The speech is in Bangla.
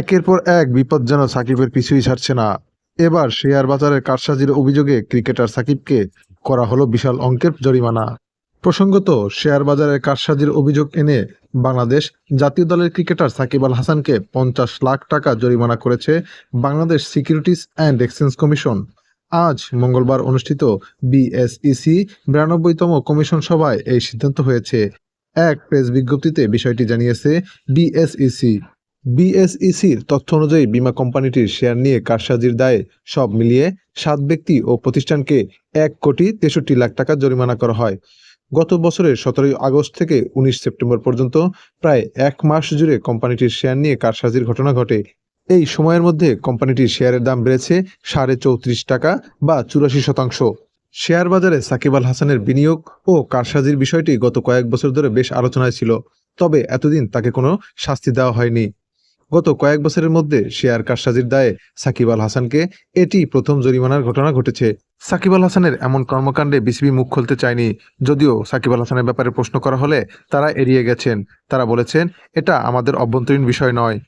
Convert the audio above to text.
একের পর এক বিপদ যেন সাকিবের পিছুই ছাড়ছে না। এবার শেয়ার বাজারের কারসাজির অভিযোগে ক্রিকেটার সাকিবকে করা হলো বিশাল অঙ্কের জরিমানা। প্রসঙ্গত, শেয়ার বাজারের কারসাজির অভিযোগ এনে বাংলাদেশ জাতীয় দলের ক্রিকেটার সাকিব আল হাসানকে পঞ্চাশ লাখ টাকা জরিমানা করেছে Bangladesh securities and exchange commission. আজ মঙ্গলবার অনুষ্ঠিত বিএসইসি বিরানব্বইতম কমিশন সভায় এই সিদ্ধান্ত হয়েছে। এক প্রেস বিজ্ঞপ্তিতে বিষয়টি জানিয়েছে বিএসইসি। বিএসইসির তথ্য অনুযায়ী বীমা কোম্পানিটির শেয়ার নিয়ে কারসাজির দায়ে সব মিলিয়ে সাত ব্যক্তি ও প্রতিষ্ঠানকে এক কোটি তেষট্টি লাখ টাকা জরিমানা করা হয়। গত বছরের সতেরোই আগস্ট থেকে উনিশ সেপ্টেম্বর পর্যন্ত প্রায় এক মাস জুড়ে কোম্পানিটির শেয়ার নিয়ে কারসাজির ঘটনা ঘটে। এই সময়ের মধ্যে কোম্পানিটির শেয়ারের দাম বেড়েছে সাড়ে চৌত্রিশ টাকা বা চুরাশি শতাংশ। শেয়ার বাজারে সাকিব আল হাসানের বিনিয়োগ ও কারসাজির বিষয়টি গত কয়েক বছর ধরে বেশ আলোচনায় ছিল, তবে এতদিন তাকে কোনো শাস্তি দেওয়া হয়নি। গত কয়েক বছরের মধ্যে শেয়ার কারসাজির দায়ে সাকিব আল হাসানকে এটি প্রথম জরিমানার ঘটনা ঘটেছে। সাকিব আল হাসানের এমন কর্মকাণ্ডে বিসিবি মুখ খুলতে চায়নি, যদিও সাকিব আল হাসানের ব্যাপারে প্রশ্ন করা হলে তারা এড়িয়ে গেছেন। তারা বলেছেন, এটা আমাদের অভ্যন্তরীণ বিষয় নয়।